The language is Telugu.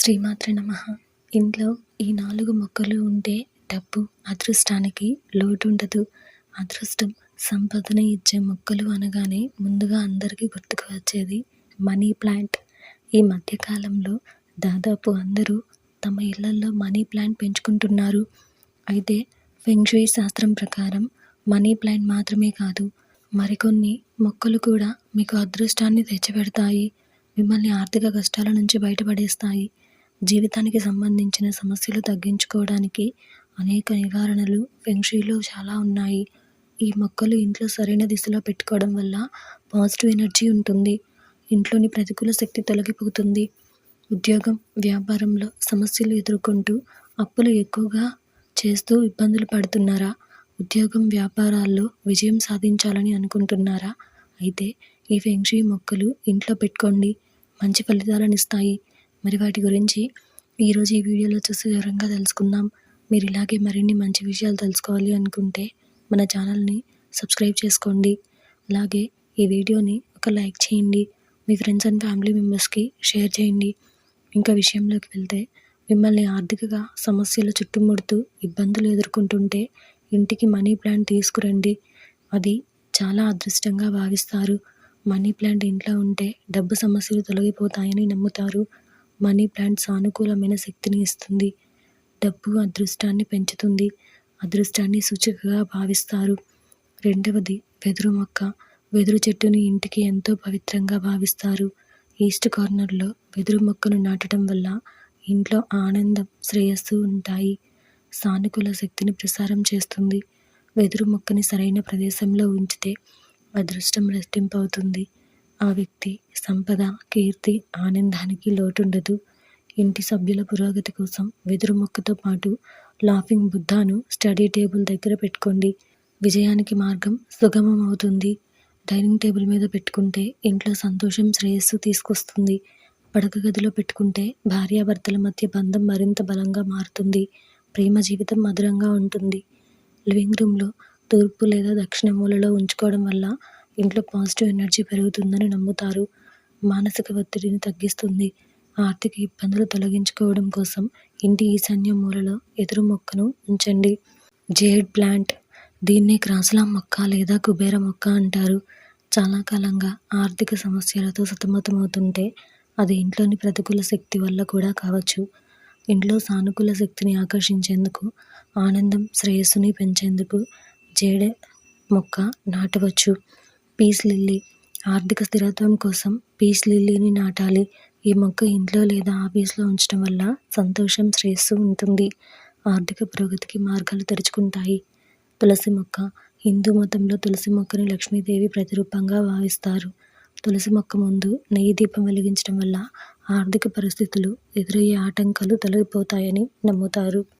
శ్రీమాత్ర నమ. ఇంట్లో ఈ నాలుగు మొక్కలు ఉంటే డబ్బు అదృష్టానికి లోటు ఉండదు అదృష్టం సంపదను ఇచ్చే మొక్కలు అనగానే ముందుగా అందరికీ గుర్తుకు వచ్చేది మనీ ప్లాంట్. ఈ మధ్యకాలంలో దాదాపు అందరూ తమ ఇళ్ళల్లో మనీ ప్లాంట్ పెంచుకుంటున్నారు. అయితే ఫెంగ్షుయి శాస్త్రం ప్రకారం మనీ ప్లాంట్ మాత్రమే కాదు మరికొన్ని మొక్కలు కూడా మీకు అదృష్టాన్ని తెచ్చిపెడతాయి. మిమ్మల్ని ఆర్థిక కష్టాల నుంచి బయటపడేస్తాయి. జీవితానికి సంబంధించిన సమస్యలు తగ్గించుకోవడానికి అనేక నివారణలు ఫెంగ్షుయిలో చాలా ఉన్నాయి. ఈ మొక్కలు ఇంట్లో సరైన దిశలో పెట్టుకోవడం వల్ల పాజిటివ్ ఎనర్జీ ఉంటుంది. ఇంట్లోని ప్రతికూల శక్తి తొలగిపోతుంది. ఉద్యోగం వ్యాపారంలో సమస్యలు ఎదుర్కొంటూ అప్పులు ఎక్కువగా చేస్తూ ఇబ్బందులు పడుతున్నారా? ఉద్యోగం వ్యాపారాల్లో విజయం సాధించాలని అనుకుంటున్నారా? అయితే ఈ ఫెంక్షీ మొక్కలు ఇంట్లో పెట్టుకోండి. మంచి ఫలితాలను ఇస్తాయి. మరి వాటి గురించి ఈరోజు ఈ వీడియోలో చూసి వివరంగా తెలుసుకుందాం. మీరు ఇలాగే మరిన్ని మంచి విషయాలు తెలుసుకోవాలి అనుకుంటే మన ఛానల్ని సబ్స్క్రైబ్ చేసుకోండి. అలాగే ఈ వీడియోని ఒక లైక్ చేయండి. మీ ఫ్రెండ్స్ అండ్ ఫ్యామిలీ మెంబర్స్కి షేర్ చేయండి. ఇంకా విషయంలోకి వెళ్తే మిమ్మల్ని ఆర్థికంగా సమస్యలు చుట్టుముడుతూ ఇబ్బందులు ఎదుర్కొంటుంటే ఇంటికి మనీ ప్లాంట్ తీసుకురండి. అది చాలా అదృష్టంగా భావిస్తారు. మనీ ప్లాంట్ ఇంట్లో ఉంటే డబ్బు సమస్యలు తొలగిపోతాయని నమ్ముతారు. మనీ ప్లాంట్ సానుకూలమైన శక్తిని ఇస్తుంది. డబ్బు అదృష్టాన్ని పెంచుతుంది. అదృష్టాన్ని సూచికగా భావిస్తారు. రెండవది వెదురు మొక్క. వెదురు చెట్టుని ఇంటికి ఎంతో పవిత్రంగా భావిస్తారు. ఈస్ట్ కార్నర్లో వెదురు మొక్కను నాటడం వల్ల ఇంట్లో ఆనందం శ్రేయస్సు ఉంటాయి. సానుకూల శక్తిని ప్రసారం చేస్తుంది. వెదురు మొక్కని సరైన ప్రదేశంలో ఉంచితే అదృష్టం రెట్టింపు అవుతుంది ఆ వ్యక్తి సంపద కీర్తి ఆనందానికి లోటుండదు. ఇంటి సభ్యుల పురోగతి కోసం వెదురు మొక్కతో పాటు లాఫింగ్ బుద్ధాను స్టడీ టేబుల్ దగ్గర పెట్టుకోండి. విజయానికి మార్గం సుగమం అవుతుంది డైనింగ్ టేబుల్ మీద పెట్టుకుంటే ఇంట్లో సంతోషం శ్రేయస్సు తీసుకొస్తుంది. పడక గదిలో పెట్టుకుంటే భార్యాభర్తల మధ్య బంధం మరింత బలంగా మారుతుంది. ప్రేమ జీవితం మధురంగా ఉంటుంది. లివింగ్ రూమ్లో తూర్పు లేదా దక్షిణ మూలలో ఉంచుకోవడం వల్ల ఇంట్లో పాజిటివ్ ఎనర్జీ పెరుగుతుందని నమ్ముతారు. మానసిక ఒత్తిడిని తగ్గిస్తుంది. ఆర్థిక ఇబ్బందులు తొలగించుకోవడం కోసం ఇంటి ఈశాన్య మూలలో ఎదురు మొక్కను ఉంచండి. Jade plant. దీన్ని క్రాసులా మొక్క లేదా కుబేర మొక్క అంటారు. చాలా కాలంగా ఆర్థిక సమస్యలతో సతమతమవుతుంటే అది ఇంట్లోని ప్రతికూల శక్తి వల్ల కూడా కావచ్చు. ఇంట్లో సానుకూల శక్తిని ఆకర్షించేందుకు ఆనందం శ్రేయస్సుని పెంచేందుకు జేడ మొక్క నాటవచ్చు. Peace lily. ఆర్థిక స్థిరత్వం కోసం పీస్ లిల్లీని నాటాలి. ఈ మొక్క ఇంట్లో లేదా ఆఫీస్లో ఉంచడం వల్ల సంతోషం శ్రేయస్సు ఉంటుంది. ఆర్థిక పురోగతికి మార్గాలు తెరుచుకుంటాయి. తులసి మొక్క. హిందూ మతంలో తులసి మొక్కని లక్ష్మీదేవి ప్రతిరూపంగా భావిస్తారు. తులసి మొక్క ముందు నెయ్యి దీపం వెలిగించడం వల్ల ఆర్థిక పరిస్థితులు ఎదురయ్యే ఆటంకాలు తొలగిపోతాయని నమ్ముతారు.